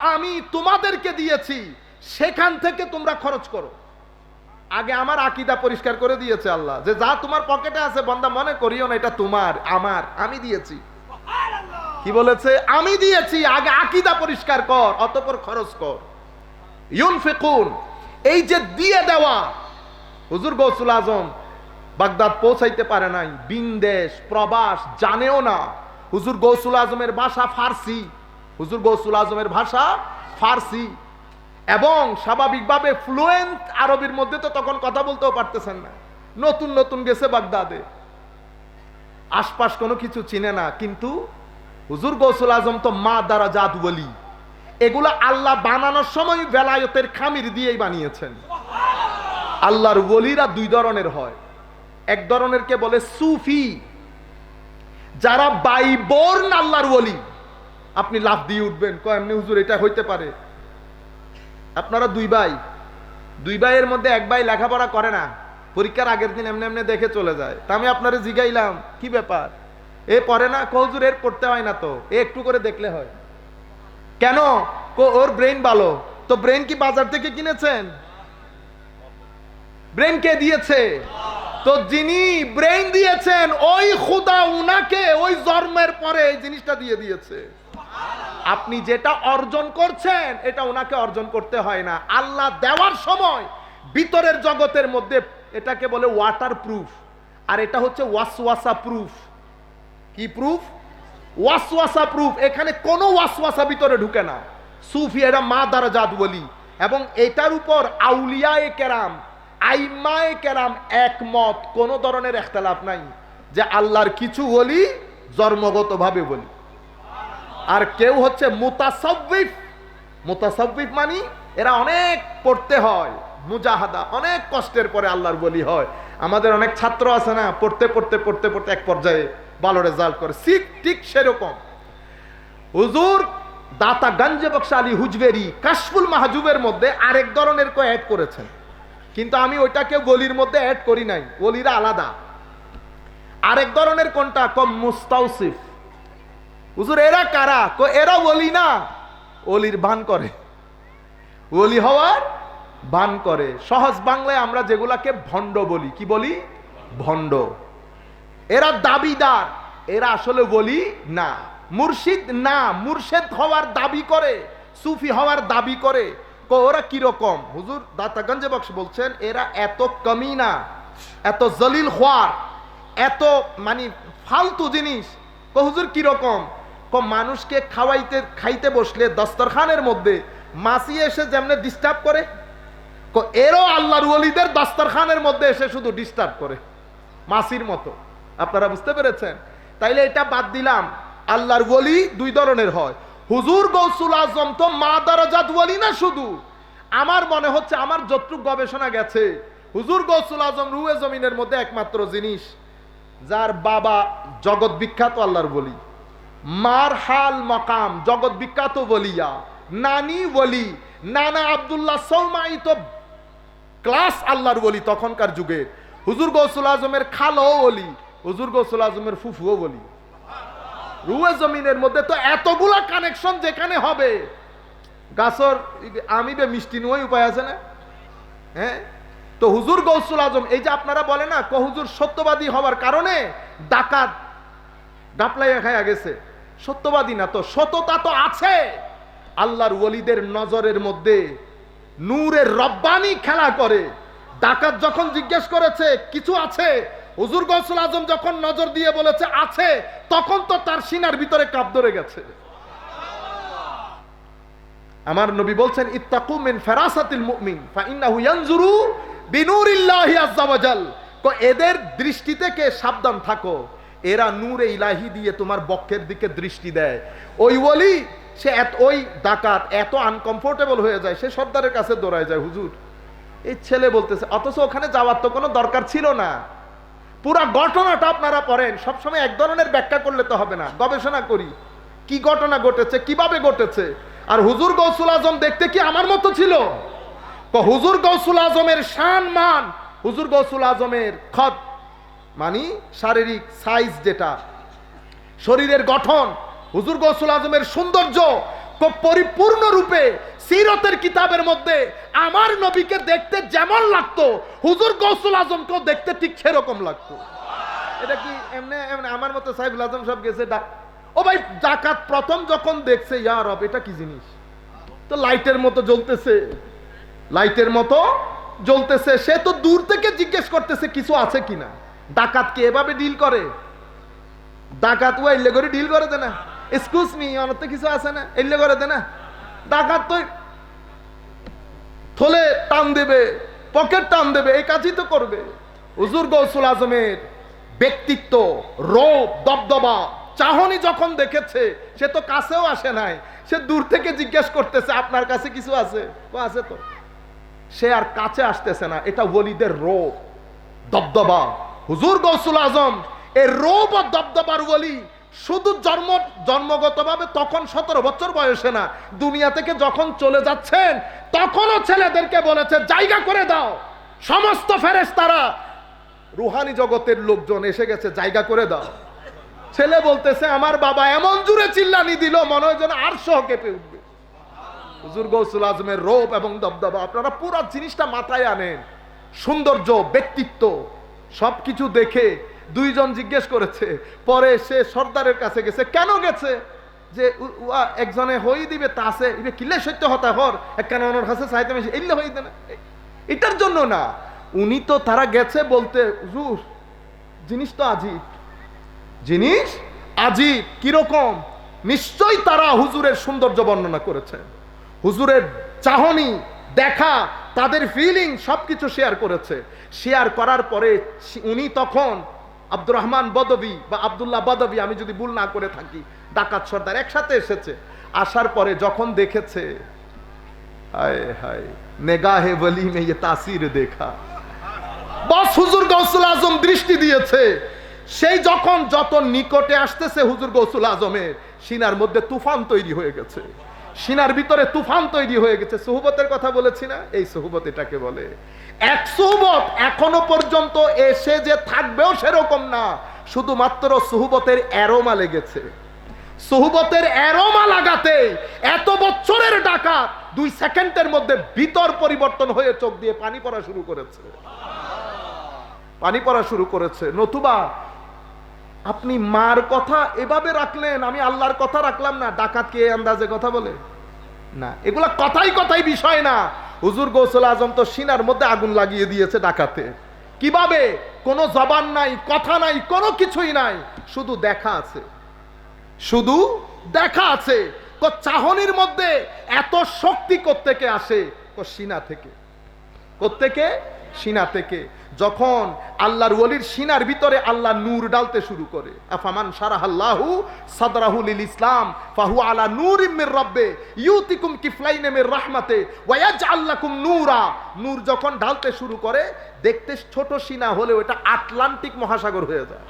আমি তোমাদেরকে দিয়েছি, সেখান থেকে তোমরা খরচ করো। আগে আমার আকিদা পরিষ্কার করে দিয়েছে আল্লাহ, যে যা তোমার পকেটে আছে, বন্দা মনে করিও না, এটা তোমার, আমার, আমি দিয়েছি। কি বলেছে? আমি দিয়েছি, আগে আকিদা পরিষ্কার কর, অতপর খরচ কর। ইউনফিকুন, এই যে দিয়ে দেওয়া, হুজুর গৌসুল আজম বাগদাদ পৌঁছাইতে পারে নাই বিন্দেশ প্রবাস, জানেও না। হুজুর গৌসুল আজমের বাসা ফার্সি। হুজুর গৌসুল আজমের ভাষা ফার্সি এবং স্বাভাবিকভাবে ফ্লুয়েন্ট আরবির মধ্যে তো তখন কথা বলতেও পারতেছেন না। নতুন নতুন গেছে বাগদাদে। আশপাশ কোনো কিছু চিনে না, কিন্তু হুজুর গৌসুল আজম তো মা দ্বারা জাত বলি এগুলো আল্লাহ বানানোর সময় বেলায়তের খামির দিয়েই বানিয়েছেন। আল্লাহর ওলিরা দুই ধরনের হয়। এক ধরনের কে বলে সুফি, যারা বাইবর্ন আল্লাহর ওলি। আপনি লাভ দিয়ে উঠবেন, কয়, এমনি হুজুর, এটা হইতে পারে। আপনারা দুই ভাই, দুই ভাইয়ের মধ্যে এক ভাই লেখাপড়া করে না, পরীক্ষার আগের দিন এমনি এমনি দেখে চলে যায়। তা আমি আপনারা জিগাইলাম, কি ব্যাপার? এ পড়ে না? কহুজুর এর পড়তে হয় না তো, এ একটু করে দেখলে হয়। কেন? ওর ব্রেন ভালো। তো ব্রেন কি বাজার থেকে কিনেছেন? ব্রেন কে দিয়েছে? তো যিনি ব্রেন দিয়েছেন, ওই খুদা উনাকে ওই জন্মের পরে এই জিনিসটা দিয়ে দিয়েছে। আপনি যেটা অর্জন করছেন, এটা ওনাকে অর্জন করতে হয় না। আল্লাহ দেওয়ার সময় ভিতরের জগতের মধ্যে এটাকে বলে ওয়াটার প্রুফ আর এটা হচ্ছে ওয়াসওয়াসা প্রুফ কি প্রুফ ওয়াসওয়াসা প্রুফ এখানে কোনো ওয়াসওয়াসা ভিতরে ঢুকে না। সুফি এরা মা দ্বারা জাত বলি এবং এটার উপর আউলিয়ায়ে কেরাম আইমায়ে কেরাম একমত। কোনো ধরনের একতলাফ নাই যে আল্লাহর কিছু বলি জন্মগতভাবে বলি আর কেউ হচ্ছে মুতাসব্বিফ। মুতাসব্বিফ মানি এরা অনেক পড়তে হয়, মুজাহাদা, অনেক কষ্টের পরে আল্লাহর বলি হয়। আমাদের অনেক ছাত্র আছে না, পড়তে পড়তে পড়তে পড়তে এক পর্যায়ে ভালো রেজাল্ট করে। ঠিক ঠিক সেরকম। হুজুর দাতা গঞ্জে বক্স আলী হুজবেরি কাশফুল মাহজুবের মধ্যে আরেক ধরনের কো অ্যাড করেছেন। কিন্তু আমি ওইটাকে গলির মধ্যে অ্যাড করি নাই, গলিরা আলাদা। আরেক ধরনের কোনটা? কম মুস্তাউসিফ। হুজুর, এরা কারা? কো এরা বলি না। অলির ভান করে। ওলি হওয়ার ভান করে। সহজ বাংলায় আমরা যেগুলাকে ভণ্ড বলি। কি বলি? ভণ্ড। এরা দাবিদার। এরা আসলে বলি না। মুর্শিদ না। মুর্শেদ হওয়ার দাবি করে। সুফি হওয়ার দাবি করে। কো ওরা কীরকম হুজুর, দাতাগঞ্জে বক্স বলছেন, এরা এত কমি না। এত জলিল হওয়ার এত মানে ফালতু জিনিস। কো হুজুর কীরকম মানুষকে খাওয়াইতে, খাইতে বসলে দস্তরখানের মধ্যে মাসি এসে যেমনে ডিস্টার্ব করে এরও আল্লাহর ওলিদের দস্তরখানের মধ্যে এসে শুধু ডিস্টার্ব করে। মাসির মতো। আপনারা বুঝতে পেরেছেন? তাইলে এটা বাদ দিলাম। আল্লাহর ওলি দুই ধরনের হয়। হুজুর গৌসুল আজম তো মা দারাজাত ওলি না শুধু। আমার মনে হচ্ছে আমার যতটুক গবেষণা গেছে, হুজুর গৌসুল আজম রুয়ে জমিনের মধ্যে একমাত্র জিনিস, যার বাবা জগৎ বিখ্যাত আল্লাহর বলি মার হাল মকাম, জগৎ বিখ্যাত বলিয়া নানি বলি নানা আব্দুল্লাহ সৌমাই তো ক্লাস আল্লাহর বলি তখনকার যুগে। হুজুর গৌসুল আজমের খালও বলি হুজুর গৌসুল আজমের ফুফুও বলি রুয়ে জমিনের মধ্যে তো এতগুলা কানেকশন যেখানে হবে। গাছর, আমি বে মিষ্টি নয় উপায় আছে না? হ্যাঁ? তো হুজুর গৌসুল আজম, এই যে আপনারা বলে না ক হুজুর সত্যবাদী হওয়ার কারণে ডাকাত ডাপলাইয়া খাইয়া গেছে। সত্যবাদী না তো, সততা তো আছে। আল্লাহর ওলিদের নজরের মধ্যে নূরের রব্বানি খেলা করে। ডাকাত যখন জিজ্ঞেস করেছে, কিছু আছে? হুজুর গৌসুল আজম যখন নজর দিয়ে বলেছে, আছে, তখন তো তার সিনার ভিতরে কাপ ধরে গেছে। আমার নবী বলছেন, ইত্তাকু মিন ফেরাসাতিল মুমিন, ফাইন্নাহু ইয়ানজুরু বিনুরিল্লাহি আযজা ওয়াজাল এদের দৃষ্টি থেকে সাবধান থাকো। এরা নূরে ইলাহি দিয়ে তোমার বক্ষের দিকে দৃষ্টি দেয়। ওই ওলি, সে এত, ওই ডাকাত এত আনকমফোর্টেবল হয়ে যায়, সে সর্দারের কাছে দৌড়ায় যায়, হুজুর। এই ছেলে বলতেছে, অথচ ওখানে যাওয়ার তো কোনো দরকার ছিল না। পুরা ঘটনাটা আপনারা পড়েন, সবসময় এক ধরনের ব্যাখ্যা করলে তো হবে না, গবেষণা করি। কি ঘটনা ঘটেছে, কীভাবে ঘটেছে? আর হুজুর গৌসুল আজম দেখতে কি আমার মতো ছিল? হুজুর গৌসুল আজমের শান মান, হুজুর গৌসুল আজমের খত। মানে শারীরিক সাইজ যেটা, শরীরের গঠন, হুজুর গৌসুল আজমের সৌন্দর্য পরিপূর্ণ রূপে সিরতের কিতাবের মধ্যে আমার নবীকে দেখতে যেমন লাগতো, হুজুর গৌসুল আজমকেও দেখতে ঠিক সেরকম লাগতো। এটা কি এমনি এমনি আমার মতো সাইফুল আজম সব গেছে ডা- ও ভাই ডাকাত প্রথম যখন দেখছে ইয়ার রব, এটা কি জিনিস? তো লাইটের মতো জ্বলতেছে, লাইটের মতো জ্বলতেছে, সে তো দূর থেকে জিজ্ঞেস করতেছে, কিছু আছে কিনা? ডাকাত কে এভাবে ডিল করে? ডাকাত ও এলে করে ডিল করে দে না এক্সকিউজ মি অনত কিছু আছে না, এলে করে দে না ডাকাত তো থলে টান দেবে, পকেট টান দেবে, এই কাজই তো করবে। হুজুর গৌসুল আজমের ব্যক্তিত্ব, রোপ, দবদবা, চাহনি যখন দেখেছে, সে তো কাছেও আসে নাই। সে দূর থেকে জিজ্ঞেস করতেছে, আপনার কাছে কিছু আছে? ও, আছে তো। সে আর কাছে আসতেছে না, এটা ওলিদের রোপ, দবদবা। হুজুর গৌসুল আজম এই আর দবদবার ওলি শুধু জন্ম, জন্মগতভাবে তখন সতেরো বছর বয়সে না, দুনিয়া থেকে যখন চলে যাচ্ছেন, তখনও ছেলেদেরকে বলেছে, জায়গা করে দাও। সমস্ত ফেরেস তারা রুহানি জগতের লোকজন এসে গেছে, জায়গা করে দাও। ছেলে বলতেছে, আমার বাবা এমন জুড়ে চিল্লানি দিল, মনে হয় যেন আর সহ কেঁপে উঠবে। হুজুর গৌসুল আজমের রোপ এবং দবদবা, আপনারা পুরো জিনিসটা মাথায় আনেন। সৌন্দর্য, ব্যক্তিত্ব সবকিছু দেখে দুইজন জিজ্ঞেস করেছে। পরে সে সর্দারের কাছে গেছে, কেন গেছে? যে একজনে হই দিবে, তা আছে ইবে কিলে সত্য হতা হর? একখানে ওনার কাছে চাইতে মেশে এলে হই দে না এটার জন্য না, উনি তো তারা গেছে বলতে, হুজুর, জিনিস তো আজিব। জিনিস আজিব, কীরকম? নিশ্চয়ই তারা হুজুরের সৌন্দর্য বর্ণনা করেছে। হুজুরের চাহনি, দেখা তাদের ফিলিং সবকিছু শেয়ার করেছে। শেয়ার করার পরে উনি তখন আব্দুর রহমান বদবি বা আব্দুল্লাহ বদবি, আমি যদি ভুল না করে থাকি, ডাকাত সর্দার একসাথে এসেছে। আসার পরে যখন দেখেছে ইয়ে তাসির দেখা। বস হুজুর গৌসুল আজম দৃষ্টি দিয়েছে। সেই যখন যত নিকটে আসতেছে হুজুর গৌসুল সিনার মধ্যে তুফান তৈরি হয়ে গেছে। সিনার ভিতরে তুফান তৈরি হয়ে গেছে। সুহবতের কথা বলেছি না? এই সুহবত এটাকে বলে। এক সুহবত এখনও পর্যন্ত এসে যে থাকবেও সেরকম না। শুধুমাত্র সুহবতের অ্যারোমা লেগেছে। সুহবতের অ্যারোমা লাগাতে এত বছরের ডাকাত দুই সেকেন্ডের মধ্যে ভিতর পরিবর্তন হয়ে চোখ দিয়ে পানি পড়া শুরু করেছে। পানি পড়া শুরু করেছে। নতুবা আপনি মার কথা এভাবে রাখলেন, আমি আল্লাহর কথা রাখলাম না। ডাকাত কে আন্দাজে কথা বলে? না, এগুলা কথাই কথাই বিষয় না। হুজুর গৌসল আজম তো সিনার মধ্যে আগুন লাগিয়ে দিয়েছে ডাকাতে। কীভাবে? কোনো জবান নাই, কথা নাই, কোনো কিছুই নাই, শুধু দেখা আছে। শুধু দেখা আছে। চাহনির মধ্যে এত শক্তি কোত্থেকে আসে? সিনা থেকে। কোত্থেকে? সিনা থেকে। যখন আল্লাহর ওলির সিনার ভিতরে আল্লাহ নূর ডালতে শুরু করে। আফামান সারাহাল্লাহু সাদরাহুল ইসলাম ফাহু আলা নূর মির রব্বে, ইউতিকুম কিফলাইনে মির রাহমাতে ওয়ায়াজআল্লাকুম নূরা। নূর যখন ঢালতে শুরু করে, দেখতে ছোট সিনা হলেও এটা আটলান্টিক মহাসাগর হয়ে যায়।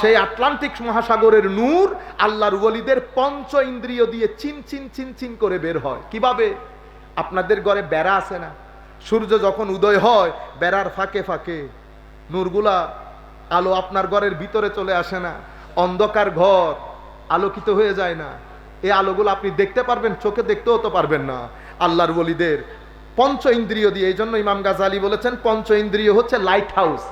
সেই আটলান্টিক মহাসাগরের নূর আল্লাহর ওলিদের পঞ্চ ইন্দ্রিয় দিয়ে চিন চিন চিন চিন করে বের হয়। কীভাবে? আপনাদের ঘরে বেড়া আছে না? সূর্য যখন উদয় হয়, বেড়ার ফাঁকে ফাঁকে নূরগুলা আলো আপনার ঘরের ভিতরে চলে আসে না, অন্ধকার ঘর আলোকিত হয়ে যায় না। এই আলোগুলো আপনি দেখতে পারবেন, চোখে দেখতেও তো পারবেন না। আল্লাহর বলিদের পঞ্চ ইন্দ্রিয় দিয়ে, এই জন্য ইমাম গাজালি বলেছেন, পঞ্চ ইন্দ্রিয় হচ্ছে লাইট হাউস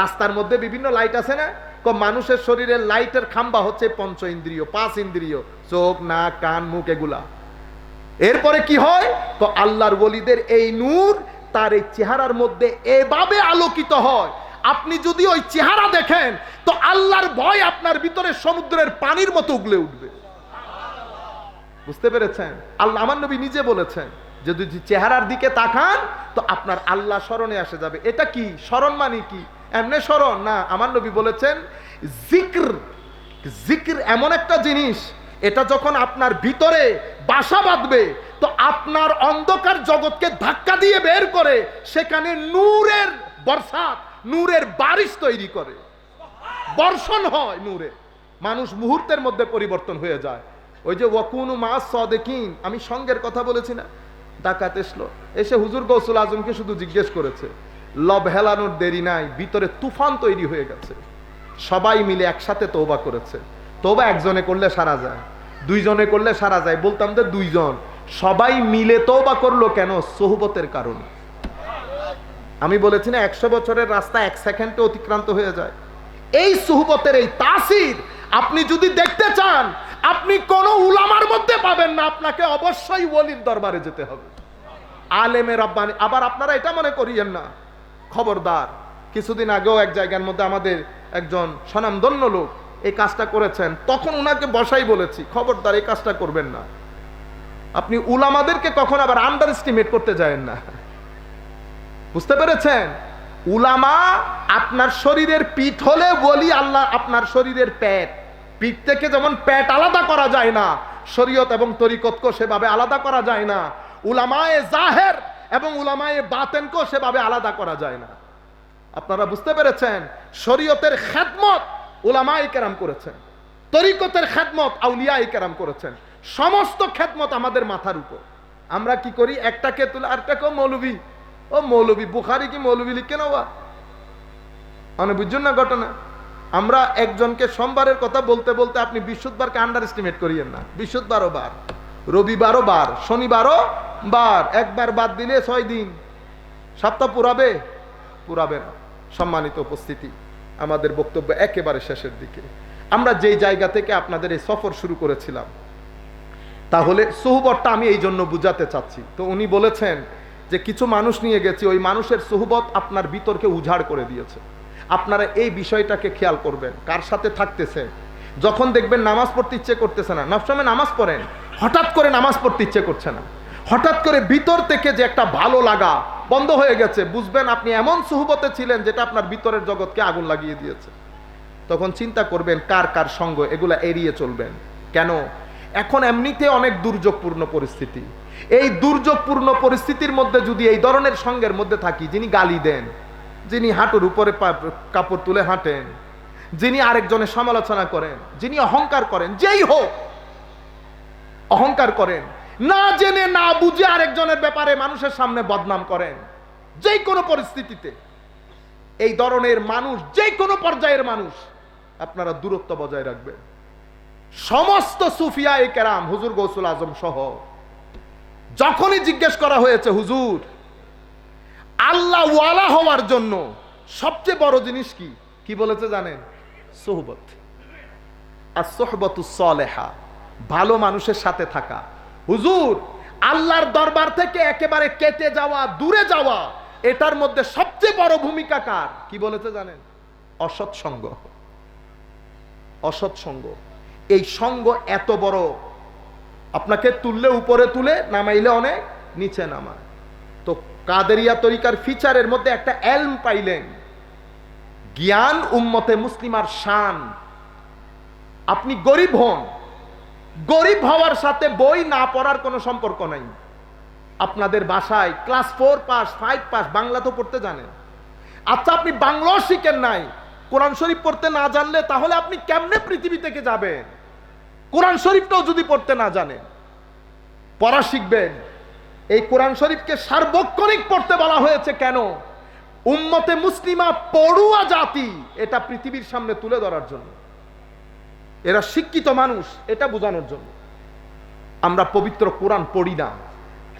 রাস্তার মধ্যে বিভিন্ন লাইট আছে না? তো মানুষের শরীরের লাইটের খাম্বা হচ্ছে পঞ্চ ইন্দ্রিয়, পাঁচ ইন্দ্রিয়, চোখ, নাক, কান, মুখ, এগুলা। এরপরে কি হয়? তো আল্লাহর বলিদের এই নূর তার এই চেহারার মধ্যে এভাবে আলোকিত হয়। আপনি যদি ওই চেহারা দেখেন, তো আল্লাহর ভয় আপনার ভিতরে সমুদ্রের পানির মতো উগলে উঠবে। বুঝতে পেরেছেন? আল্লাহ আমার নবী নিজে বলেছেন যে, যদি চেহারার দিকে তাকান, তো আপনার আল্লাহ স্মরণে আসে যাবে। এটা কি? স্মরণ মানে কি? এমনি স্মরণ? না, আমার নবী বলেছেন, জিক্র জিক্র এমন একটা জিনিস, এটা যখন আপনার ভিতরে বাসা বাঁধবে তো আপনার অন্ধকার জগৎকে ধাক্কা দিয়ে বের করে সেখানে নূরের বর্ষাত নূরের বারিশ তৈরি করে। বর্ষণ হয় নূরে। মানুষ মুহূর্তের মধ্যে পরিবর্তন হয়ে যায়। ওই যে ওয়াকুনু মা সদেকিন, আমি সঙ্গের কথা বলেছি না? ডাকাত এসলো। এসে হুজুর গৌসুল আজমকে শুধু জিজ্ঞেস করেছে, লব হেলানোর দেরি নাই, ভিতরে তুফান তৈরি হয়ে গেছে। সবাই মিলে একসাথে তৌবা করেছে। তৌবা একজনে করলে সারা যায়, দুইজনে করলে সারা যায়। বলতাম যে দুইজন। সবাই মিলে তো বা করল কেন? সোহবতের কারণে। আমি বলেছি না, একশো বছরের রাস্তা এক সেকেন্ডে অতিক্রান্ত হয়ে যায়। এই সুহবতের এই তাসির আপনি যদি দেখতে চান, আপনি কোন উলামার মধ্যে পাবেন না, আপনাকে অবশ্যই ওলির দরবারে যেতে হবে। আলেমে রব্বানি, আবার আপনারা এটা মনে করিয়েন না। খবরদার, কিছুদিন আগেও এক জায়গার মধ্যে আমাদের একজন স্বনামধন্য লোক এই কাজটা করেছেন, তখন উনাকে বসাই বলেছি, খবরদার, এই কাজটা করবেন না। আপনি উলামাদেরকে কখন আবার আন্ডার এস্টিমেট করতে যায়েন না। বুঝতে পেরেছেন? উলামা আপনার শরীরের পিঠ হলে বলি আল্লাহ আপনার শরীরের পেট পিঠ থেকে যেমন পেট আলাদা করা যায় না, শরীয়ত এবং তরিকতকে সেভাবে আলাদা করা যায় না। উলামায়ে জাহের এবং উলামায়ে বাতেনকেও সেভাবে আলাদা করা যায় না। আপনারা বুঝতে পেরেছেন? শরীয়তের খেদমত উলামায়ে কেরাম করেছেন। তরিকতের খেদমত আউলিয়া কেরাম করেছেন। সমস্ত খেদমত আমাদের মাথার উপর। আমরা কি করি? একটাকে তুলে আরটাকেও মৌলবী ও মৌলবী বুখারি কি মৌলবী লিখে নেওয়া মানে বুঝছেন না ঘটনা? আমরা একজনকে সোমবারের কথা বলতে বলতে আপনি বৃহস্পতিবারকে আন্ডার এস্টিমেট করিয়েন না। বৃহস্পতিবারও বার, রবিবারও বার, শনিবারও বার। একবার বাদ দিলে ছয় দিন। সপ্তাহ পুরাবে? পুরাবে না। সম্মানিত উপস্থিতি, আমাদের বক্তব্য একেবারে শেষের দিকে। আমরা যেই জায়গা থেকে আপনাদের এই সফর শুরু করেছিলাম তাহলে সোহবতটা আমি এই জন্য বুঝাতে চাচ্ছি। তো উনি বলেছেন যে কিছু মানুষ নিয়ে গেছি, ওই মানুষের সোহবত আপনার বিতর্কে উজাড় করে দিয়েছে। আপনারা এই বিষয়টাকে খেয়াল করবেন, কার সাথে থাকতেছে। যখন দেখবেন নামাজ পড়তে ইচ্ছে করতেছে না, নবসময় নামাজ পড়েন, হঠাৎ করে নামাজ পড়তে ইচ্ছে করছে না। হঠাৎ করে ভিতর থেকে যে একটা ভালো লাগা বন্ধ হয়ে গেছে, বুঝবেন আপনি এমন সুহবতে ছিলেন যেটা আপনার ভিতরের জগৎকে আগুন লাগিয়ে দিয়েছে। তখন চিন্তা করবেন কার কার সঙ্গ, এগুলা এড়িয়ে চলবেন। কেন? এখন এমনিতে অনেক দুর্যোগপূর্ণ পরিস্থিতি। এই দুর্যোগপূর্ণ পরিস্থিতির মধ্যে যদি এই ধরনের সঙ্গের মধ্যে থাকি, যিনি গালি দেন, যিনি হাঁটুর উপরে কাপড় তুলে হাঁটেন, যিনি আরেকজনের সমালোচনা করেন, যিনি অহংকার করেন, যেই হোক, অহংকার করেন, না জেনে না বুঝে আরেকজনের ব্যাপারে মানুষের সামনে বদনাম করেন যে কোনো পরিস্থিতিতে, এই ধরনের মানুষ যে কোনো পর্যায়ের মানুষ, আপনারা দূরত্ব বজায় রাখবেন। সমস্ত সুফিয়া কেরাম, হুজুর গৌসুল আজম সহ যখনই জিজ্ঞেস করা হয়েছে, হুজুর, আল্লাহ ওয়ালা হওয়ার জন্য সবচেয়ে বড় জিনিস কি? কি বলেছে জানেন? সোহবত। আর সোহবত সলেহা ভালো মানুষের সাথে থাকা। হুজুর, আল্লাহর দরবার থেকে একেবারে কেটে যাওয়া, দূরে যাওয়া, এটার মধ্যে সবচেয়ে বড় ভূমিকা কার? কি বলেছে জানেন? অসৎ সঙ্গ অসৎ সঙ্গ এই সঙ্গ এত বড়। আপনাকে তুললে উপরে তুলে, নামাইলে অনেক নিচে নামায় তো কাদেরিয়া তরিকার ফিচারের মধ্যে একটা এলম পাইলেন। জ্ঞান উম্মতে মুসলিমার শান। আপনি গরিব হন। গরিব হওয়ার সাথে বই না পড়ার কোনো সম্পর্ক নাই। আপনাদের বাসায় class four pass, five pass, Bangla তো পড়তে জানেন। আচ্ছা আপনি বাংলাও শিখেন নাই। কোরআন শরীফ পড়তে না জানলে তাহলে আপনি কেমনে পৃথিবী থেকে যাবেন? কোরআন শরীফটাও যদি পড়তে না জানেন পড়া শিখবেন। এই কোরআন শরীফকে সার্বক্ষণিক পড়তে বলা হয়েছে কেন? উম্মতে মুসলিমা পড়ুয়া জাতি, এটা পৃথিবীর সামনে তুলে ধরার জন্য। এরা শিক্ষিত মানুষ, এটা বোঝানোর জন্য। আমরা পবিত্র কোরআন পড়ি না।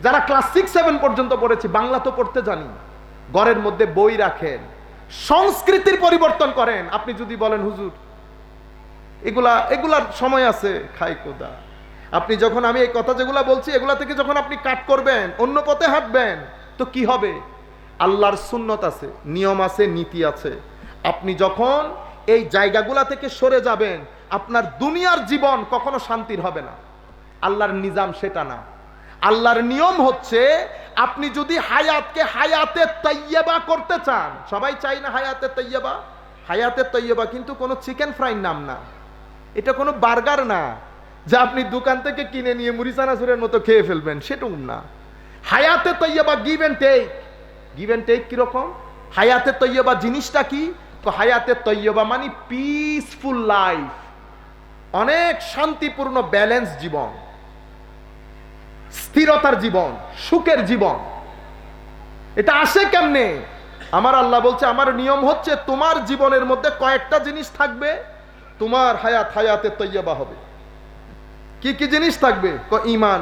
যারা ক্লাস সিক্স সেভেন পর্যন্ত পড়েছি, বাংলা তো পড়তে জানি। ঘরের মধ্যে বই রাখেন, সংস্কৃতির পরিবর্তন করেন। আপনি যদি বলেন, হুজুর এগুলা, এগুলার সময় আছে। খাই কোদা আপনি যখন আমি এই কথা যেগুলা বলছি, এগুলা থেকে যখন আপনি কাট করবেন, অন্য পথে হাঁটবেন, তো কি হবে? আল্লাহর সুন্নত আছে, নিয়ম আছে, নীতি আছে। আপনি যখন এই জায়গাগুলা থেকে সরে যাবেন, আপনার দুনিয়ার জীবন কখনো শান্তির হবে না। আল্লাহর নিজাম সেটা না। আল্লাহর নিয়ম হচ্ছে, আপনি যদি হায়াতকে হায়াতে তৈয়বা করতে চান, সবাই চাই না হায়াতে তৈয়বা হায়াতে তৈয়বা কিন্তু কোনো চিকেন ফ্রাইর নাম না। এটা কোনো বার্গার না যা আপনি দোকান থেকে কিনে নিয়ে মুড়ি চানাচুরের মতো খেয়ে ফেলবেন, সেটুক না। হায়াতে Taiyaba give and take give and take কীরকম? হায়াতে তৈয়বা জিনিসটা কি? তো হায়াতে তৈয়বা মানে পিসফুল লাইফ অনেক শান্তিপূর্ণ ব্যালেন্স জীবন। স্থিরতার জীবন, সুখের জীবন। এটা আসে কেমনে? আমার আল্লাহ বলছে, আমার নিয়ম হচ্ছে তোমার জীবনের মধ্যে কয়েকটা জিনিস থাকবে। তোমার হায়াত হায়াতে তৈয়বা হবে। কি কি জিনিস থাকবে? ইমান